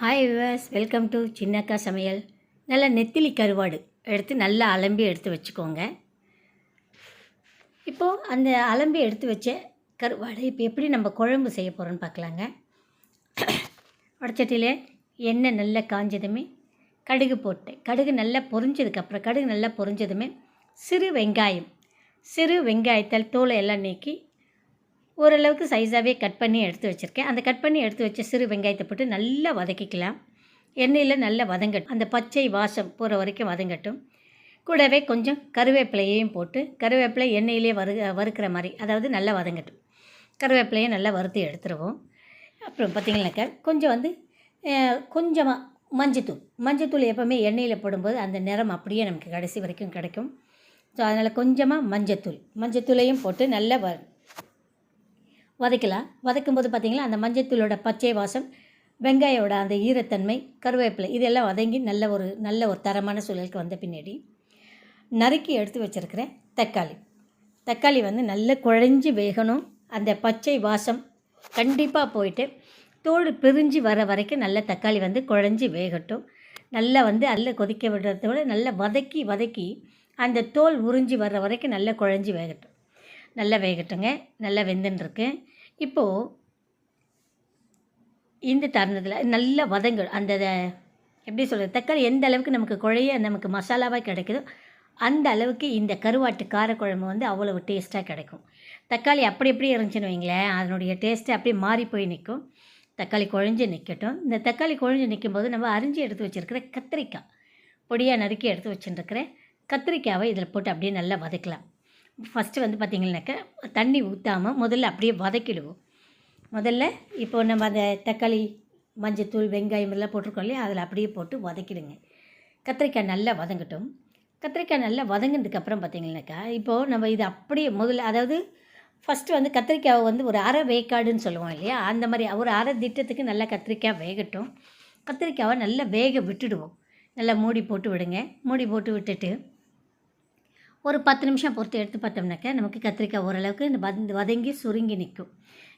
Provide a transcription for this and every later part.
Hi viewers welcome to Chinnakka Samayal நல்ல நெத்திலி கருவாடு எடுத்து நல்லா அலம்பி எடுத்து வச்சுக்கோங்க. இப்போது அந்த அலம்பி எடுத்து வச்ச கருவாடு இப்போ எப்படி நம்ம குழம்பு செய்ய போகிறோன்னு பார்க்கலாங்க. உடச்சட்டியில் எண்ணெய் நல்லா காஞ்சதுமே கடுகு போட்டேன். கடுகு நல்லா பொரிஞ்சதுக்கப்புறம் கடுகு நல்லா பொரிஞ்சதுமே சிறு வெங்காயம். சிறு வெங்காயத்தால் தோலை எல்லாம் நீக்கி ஓரளவுக்கு சைஸாகவே கட் பண்ணி எடுத்து வச்சுருக்கேன். அந்த கட் பண்ணி எடுத்து வச்ச சிறு வெங்காயத்தை போட்டு நல்லா வதக்கிக்கலாம். எண்ணெயில் நல்லா வதங்கட்டும். அந்த பச்சை வாசம் போகிற வரைக்கும் வதங்கட்டும். கூடவே கொஞ்சம் கருவேப்பிலையையும் போட்டு கருவேப்பிலை எண்ணெயிலே வறு வறுக்கிற மாதிரி அதாவது நல்லா வதங்கட்டும். கருவேப்பிலையை நல்லா வறுத்து எடுத்துருவோம். அப்புறம் பார்த்திங்கனாக்கா கொஞ்சம் வந்து கொஞ்சமாக மஞ்சத்தூள். மஞ்சத்தூள் எப்போவுமே எண்ணெயில் போடும்போது அந்த நிறம் அப்படியே நமக்கு கடைசி வரைக்கும் கிடைக்கும். ஸோ அதனால் கொஞ்சமாக மஞ்சத்தூள். மஞ்சத்தூளையும் போட்டு நல்லா வ வதக்கலாம் வதக்கும்போது பார்த்திங்கன்னா அந்த மஞ்சத்தூளோட பச்சை வாசம் வெங்காயோட அந்த ஈரத்தன்மை கருவேப்பிலை இதெல்லாம் வதங்கி நல்ல ஒரு நல்ல ஒரு தரமான சூழலுக்கு வந்த பின்னாடி நறுக்கி எடுத்து வச்சுருக்கிற தக்காளி. தக்காளி வந்து நல்ல குழஞ்சி வேகணும். அந்த பச்சை வாசம் கண்டிப்பாக போயிட்டு தோடு பிரிஞ்சு வர வரைக்கும் நல்ல தக்காளி வந்து குழஞ்சி வேகட்டும். நல்லா வந்து அல்ல கொதிக்க விடுறத விட நல்லா வதக்கி வதக்கி அந்த தோல் உறிஞ்சி வர்ற வரைக்கும் நல்லா குழஞ்சி வேகட்டும். நல்லா வேகட்டுங்க நல்லா வெந்துன்னு இப்போது இந்த தருணத்தில் நல்லா வதங்கள் அந்த எப்படி சொல்கிறது தக்காளி எந்த அளவுக்கு நமக்கு குழைய நமக்கு மசாலாவாக கிடைக்குதோ அந்த அளவுக்கு இந்த கருவாட்டு காரக்குழம்பு வந்து அவ்வளவு டேஸ்ட்டாக கிடைக்கும். தக்காளி அப்படி எப்படி இருந்துச்சுன்னு வைங்களேன் அதனுடைய டேஸ்ட்டு அப்படியே மாறி போய் நிற்கும். தக்காளி குழஞ்சி நிற்கட்டும். இந்த தக்காளி குழஞ்சி நிற்கும் போது நம்ம அரிஞ்சு எடுத்து வச்சுருக்கிற கத்திரிக்காய் பொடியாக நறுக்கி எடுத்து வச்சுருக்கிற கத்திரிக்காவை இதில் போட்டு அப்படியே நல்லா வதக்கலாம். ஃபஸ்ட்டு வந்து பார்த்திங்கனாக்கா தண்ணி ஊற்றாமல் முதல்ல அப்படியே வதக்கிடுவோம். முதல்ல இப்போ நம்ம அந்த தக்காளி மஞ்சத்தூள் வெங்காயம் எல்லாம் போட்டிருக்கோம் இல்லையா? அதில் அப்படியே போட்டு வதக்கிடுங்க. கத்திரிக்காய் நல்லா வதங்கட்டும். கத்திரிக்காய் நல்லா வதங்கினதுக்கப்புறம் பார்த்திங்கனாக்கா இப்போது நம்ம இது அப்படியே முதல்ல அதாவது ஃபஸ்ட்டு வந்து கத்திரிக்காவை வந்து ஒரு அரை வேக்காடுன்னு சொல்லுவோம் இல்லையா? அந்த மாதிரி ஒரு அரை திட்டத்துக்கு நல்லா கத்திரிக்காய் வேகட்டும். கத்திரிக்காவை நல்லா வேக விட்டுடுவோம். நல்லா மூடி போட்டு விடுங்க. மூடி போட்டு விட்டுட்டு ஒரு பத்து நிமிஷம் பொறுத்து எடுத்து பார்த்தோம்னாக்கா நமக்கு கத்திரிக்காய் ஓரளவுக்கு இந்த வத வதங்கி சுருங்கி நிற்கும்.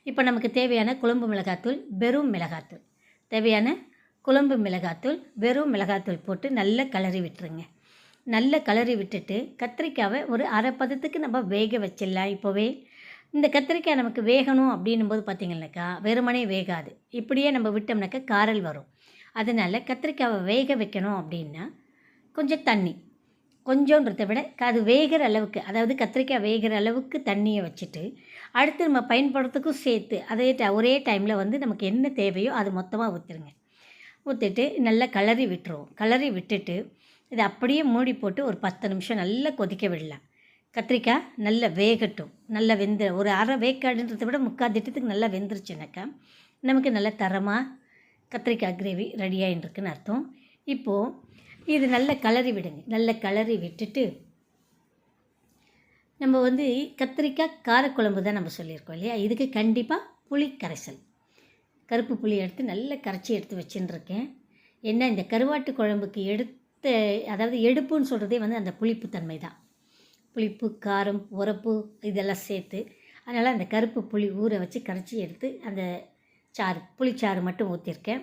இப்போ நமக்கு தேவையான குழம்பு மிளகாத்தூள் வெறும் மிளகாத்தூள். தேவையான குழம்பு மிளகாத்தூள் வெறும் மிளகாத்தூள் போட்டு நல்லா கலரி விட்டுருங்க. நல்லா கலரி விட்டுட்டு கத்திரிக்காவை ஒரு அரை பதத்துக்கு நம்ம வேக வச்சிடலாம் இப்போவே. இந்த கத்திரிக்காய் நமக்கு வேகணும் அப்படின்னும் போது பார்த்திங்கனாக்கா வெறுமனே வேகாது. இப்படியே நம்ம விட்டோம்னாக்கா காரல் வரும். அதனால் கத்திரிக்காவை வேக வைக்கணும் அப்படின்னா கொஞ்சம் தண்ணி கொஞ்சோன்றத விட அது வேகிற அளவுக்கு அதாவது கத்திரிக்காய் வேகிற அளவுக்கு தண்ணியை வச்சுட்டு அடுத்து நம்ம பயன்படுறதுக்கும் சேர்த்து அதே ஒரே டைமில் வந்து நமக்கு என்ன தேவையோ அது மொத்தமாக ஊற்றுருங்க ஊற்றிட்டு நல்லா கலரி விட்டுருவோம். கலரி விட்டுட்டு இதை அப்படியே மூடி போட்டு ஒரு பத்து நிமிஷம் நல்லா கொதிக்க விடலாம். கத்திரிக்காய் நல்லா வேகட்டும். நல்லா வெந்து ஒரு அரை வேக்காடுன்றதை விட முக்கால் திட்டத்துக்கு நல்லா வெந்துருச்சுனாக்கா நமக்கு நல்ல தரமாக கத்திரிக்காய் கிரேவி ரெடியாகின்னு இருக்குன்னு அர்த்தம். இப்போது இது நல்ல கலரி விடுங்க. நல்ல கலரி விட்டுட்டு நம்ம வந்து கத்திரிக்காய் காரக்குழம்பு தான் நம்ம சொல்லியிருக்கோம் இல்லையா? இதுக்கு கண்டிப்பாக புளி கரைசல். கருப்பு புளி எடுத்து நல்ல கரைச்சி எடுத்து வச்சுட்டுருக்கேன் என்ன இந்த கருவாட்டு குழம்புக்கு எடுத்த அதாவது எடுப்புன்னு சொல்கிறதே வந்து அந்த புளிப்பு தன்மை தான். புளிப்பு காரம் உரப்பு இதெல்லாம் சேர்த்து அதனால் அந்த கருப்பு புளி ஊற வச்சு கரைச்சி எடுத்து அந்த சாறு புளிச்சாறு மட்டும் ஊற்றிருக்கேன்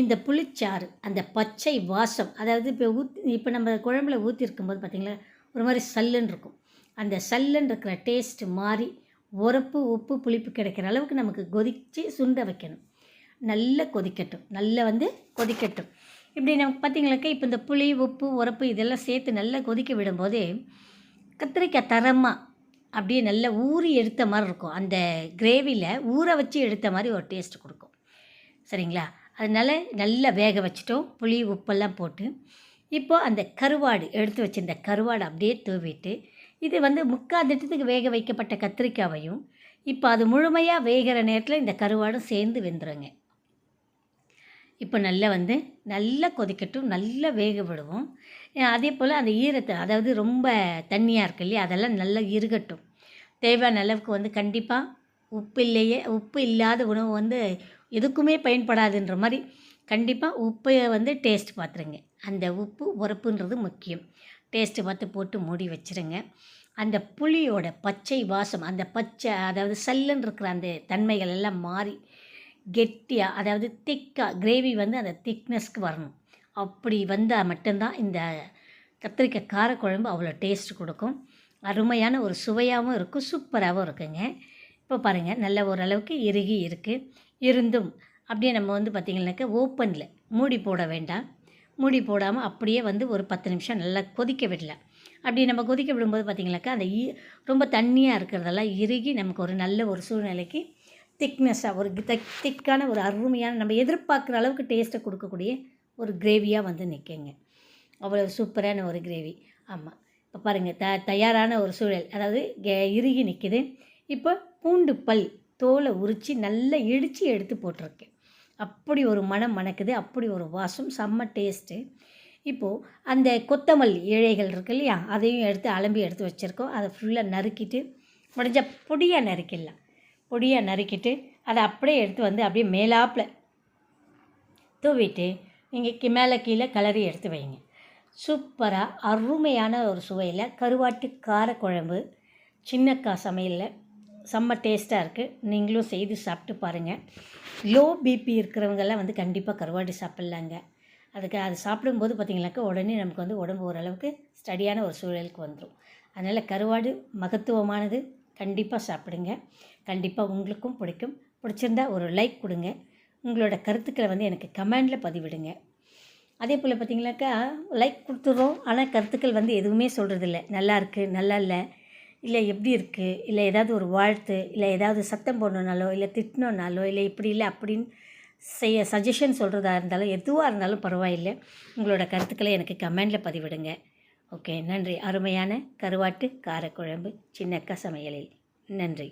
இந்த புளிச்சாறு அந்த பச்சை வாசம் அதாவது இப்போ ஊத் இப்போ நம்ம குழம்புல ஊற்றிருக்கும்போது பார்த்திங்களா ஒரு மாதிரி சல்லுன்னு இருக்கும். அந்த சல்லுன்னு இருக்கிற டேஸ்ட்டு மாறி உரப்பு உப்பு புளிப்பு கிடைக்கிற அளவுக்கு நமக்கு கொதித்து சுண்ட வைக்கணும். நல்லா கொதிக்கட்டும். நல்லா வந்து கொதிக்கட்டும். இப்படி நமக்கு பார்த்திங்களாக்கா இப்போ இந்த புளி உப்பு உரப்பு இதெல்லாம் சேர்த்து நல்லா கொதிக்க விடும்போது கத்திரிக்காய் தரமாக அப்படியே நல்லா ஊறி எடுத்த மாதிரி இருக்கும். அந்த கிரேவியில் ஊற வச்சு எடுத்த மாதிரி ஒரு டேஸ்ட் கொடுக்கும். சரிங்களா? அதனால் நல்லா வேக வச்சிட்டோம். புளி உப்பெல்லாம் போட்டு. இப்போது அந்த கருவாடு எடுத்து வச்சிருந்த கருவாடு அப்படியே தூவிட்டு இது வந்து முக்கால் திட்டத்துக்கு வேக வைக்கப்பட்ட கத்திரிக்காவையும் இப்போ அது முழுமையாக வேகிற நேரத்தில் இந்த கருவாடும் சேர்ந்து வெந்துடுங்க இப்போ நல்லா வந்து நல்லா கொதிக்கட்டும் நல்லா வேக விடுவோம். அதே போல் அந்த ஈரத்தை அதாவது ரொம்ப தண்ணியாக இருக்கு இல்லையா அதெல்லாம் நல்லா இருகட்டும் தேவையான அளவுக்கு வந்து கண்டிப்பாக உப்பு இல்லையே உப்பு இல்லாத உணவு வந்து எதுக்குமே பயன்படாதுன்ற மாதிரி கண்டிப்பாக உப்பை வந்து டேஸ்ட் பார்த்துருங்க அந்த உப்பு உரப்புன்றது முக்கியம். டேஸ்ட்டு பார்த்து போட்டு மூடி வச்சுருங்க. அந்த புளியோட பச்சை வாசம் அந்த பச்சை அதாவது சல்லுன்னு இருக்கிற அந்த தன்மைகள் எல்லாம் மாறி கெட்டியாக அதாவது திக்காக கிரேவி வந்து அந்த திக்னஸ்க்கு வரணும். அப்படி வந்தால் மட்டும்தான் இந்த கத்திரிக்காய் காரக்குழம்பு அவ்வளோ டேஸ்ட் கொடுக்கும். அருமையான ஒரு சுவையாகவும் இருக்கும் சூப்பராகவும் இருக்குங்க. இப்போ பாருங்கள் நல்ல ஓரளவுக்கு இறுகி இருக்குது இருந்தும் அப்படியே நம்ம வந்து பார்த்திங்கனாக்கா ஓப்பனில் மூடி போட வேண்டாம். மூடி போடாமல் அப்படியே வந்து ஒரு பத்து நிமிஷம் நல்லா கொதிக்க விடலாம் அப்படி நம்ம கொதிக்க விடும்போது பார்த்திங்கனாக்கா அந்த ஈ ரொம்ப தண்ணியாக இருக்கிறதெல்லாம் இறுகி நமக்கு ஒரு நல்ல ஒரு சூழ்நிலைக்கு திக்னஸ்ஸாக ஒரு திக் திக்கான ஒரு அருமையான நம்ம எதிர்பார்க்குற அளவுக்கு டேஸ்ட்டை கொடுக்கக்கூடிய ஒரு கிரேவியாக வந்து நிற்குங்க அவ்வளோ சூப்பரான ஒரு கிரேவி ஆமாம் இப்போ பாருங்கள் த தயாரான ஒரு சூழல் அதாவது கே- இறுகி நிற்கிது இப்போ பூண்டு பல் தோலை உரித்து நல்லா இடித்து எடுத்து போட்டிருக்கேன். அப்படி ஒரு மனம் மணக்குது அப்படி ஒரு வாசம் செம்ம டேஸ்ட்டு இப்போது அந்த கொத்தமல்லி இழைகள் இருக்கு இல்லையா அதையும் எடுத்து அலம்பி எடுத்து வச்சுருக்கோம். அதை ஃபுல்லாக நறுக்கிட்டு முடிஞ்ச பொடியாக நறுக்கிடலாம். பொடியாக நறுக்கிட்டு அதை அப்படியே எடுத்து வந்து அப்படியே மேலாப்பில் தூவிட்டு நீங்கள் கி மேலே கீழே கிளறி எடுத்து வைங்க. சூப்பராக அருமையான ஒரு சுவையில் கருவாட்டு காரக்குழம்பு சின்னக்கா சமையலில் செம்ம டேஸ்ட்டாக இருக்குது நீங்களும் செய்து சாப்பிட்டு பாருங்கள் லோ பிபி இருக்கிறவங்கெல்லாம் வந்து கண்டிப்பாக கருவாடு சாப்பிட்லாங்க. அதுக்கு அது சாப்பிடும்போது பார்த்திங்கனாக்கா உடனே நமக்கு வந்து உடம்பு ஓரளவுக்கு ஸ்டடியான ஒரு சூழலுக்கு வந்துடும் அதனால் கருவாடு மகத்துவமானது கண்டிப்பாக சாப்பிடுங்க. கண்டிப்பாக உங்களுக்கும் பிடிக்கும். பிடிச்சிருந்தா ஒரு லைக் கொடுங்க. உங்களோட கருத்துக்களை வந்து எனக்கு கமெண்டில் பதிவிடுங்க. அதே போல் பார்த்திங்கனாக்கா லைக் கொடுத்துட்றோம். ஆனால் கருத்துக்கள் வந்து எதுவுமே சொல்கிறதில்ல நல்லா இருக்குது நல்லா இல்லை. இல்லை எப்படி இருக்குது இல்லை ஏதாவது ஒரு வாழ்த்து இல்லை ஏதாவது சத்தம் போடணுன்னாலோ இல்லை திட்டணுன்னாலோ இல்லை இப்படி இல்லை அப்படின்னு செய்ய சஜஷன் சொல்கிறதா இருந்தாலும் எதுவாக இருந்தாலும் பரவாயில்லை. உங்களோட கருத்துக்களை எனக்கு கமெண்டில் பதிவிடுங்க. ஓகே நன்றி. அருமையான கருவாட்டு காரக்குழம்பு சின்னக்கா சமையலில். நன்றி.